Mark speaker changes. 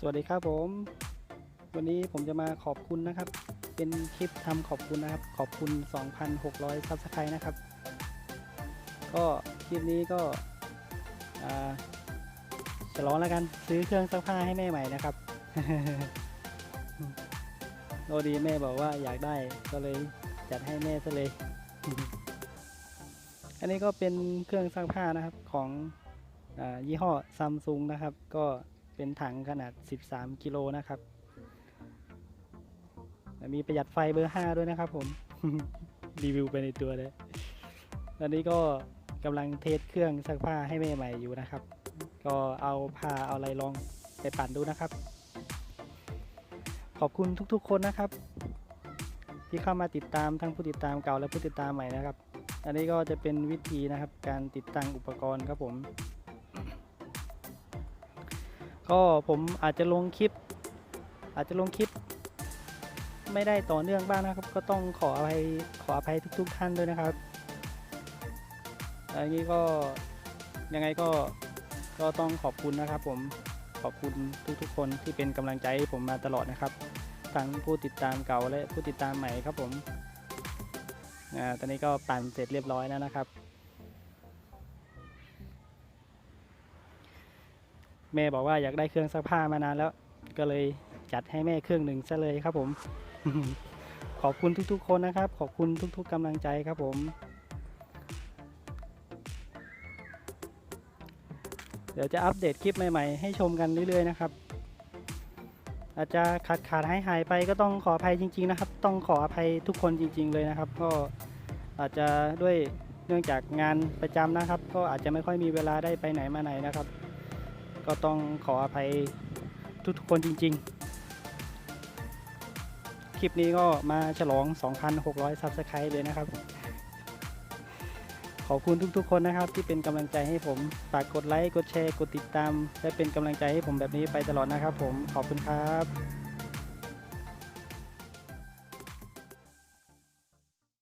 Speaker 1: สวัสดีครับผม วันนี้ผมจะมาขอบคุณนะครับ เป็นคลิปทำขอบคุณนะครับ ขอบคุณ 2,600ซับสไครต์นะครับ ก็คลิปนี้ก็อ่าจะร้องแล้วกันซื้อเครื่องซักผ้าให้แม่ใหม่นะครับโอดีแม่บอกว่าอยากได้ก็เลยจัดให้แม่ซะเลย อันนี้ก็เป็นเครื่องซักผ้านะครับของอยี่ห้อซัมซุงนะครับ ก็ เป็นถังขนาด 13 กิโลนะครับมีประหยัดไฟเบอร์ 5 ด้วยนะครับผม รีวิวไปในตัวเลยตอนนี้ก็กำลังเทสเครื่องซักผ้าให้แม่ใหม่อยู่นะครับ ก็เอาผ้าเอาอะไรลองไปปั่นดูนะครับ ขอบคุณทุกๆคนนะครับ ที่เข้ามาติดตามทั้งผู้ติดตามเก่าและผู้ติดตามใหม่นะครับ อันนี้ก็จะเป็นวิธีนะครับ การติดตั้งอุปกรณ์ครับผม ก็ผมอาจจะลงคลิป อาจจะลงคลิป ไม่ได้ต่อเนื่องบ้างนะครับ ก็ต้องขออภัยขออภัยทุก ๆ ท่านด้วยนะครับอันนี้ก็ยังไงก็ก็ต้องขอบคุณนะครับ ผมขอบคุณทุกๆ คนที่เป็นกำลังใจให้ผมมาตลอดนะครับทั้งผู้ติดตามเก่าและผู้ติดตามใหม่ครับผมอ่าตอนนี้ก็ปั่นเสร็จเรียบร้อยแล้วนะครับ แม่บอกว่าอยากได้เครื่องซักผ้ามานานแล้ว ก็เลยจัดให้แม่เครื่องหนึ่งซะเลยครับผม ขอบคุณทุกๆ คนนะครับ ขอบคุณทุก ๆกำลังใจครับผม เดี๋ยวจะอัปเดตคลิปใหม่ๆ ให้ชมกันเรื่อยๆนะครับ อาจจะขาดขาดหายหายไปก็ต้องขออภัยจริง ๆ นะครับ ต้องขออภัยทุกคนจริง ๆ เลยนะครับ ก็อาจจะด้วยเนื่องจากงานประจำนะครับ ก็อาจจะไม่ค่อยมีเวลาได้ไปไหนมาไหนนะครับ ก็ต้องขออภัยทุกๆคนจริง ๆ คลิปนี้ก็มาฉลอง 2,600 ซับสไครต์เลยนะครับ ขอบคุณทุกๆ คนนะครับที่เป็นกำลังใจให้ผมฝากกดไลค์ กดแชร์ กดติดตาม และเป็นกำลังใจให้ผมแบบนี้ไปตลอดนะครับผม ขอบคุณครับ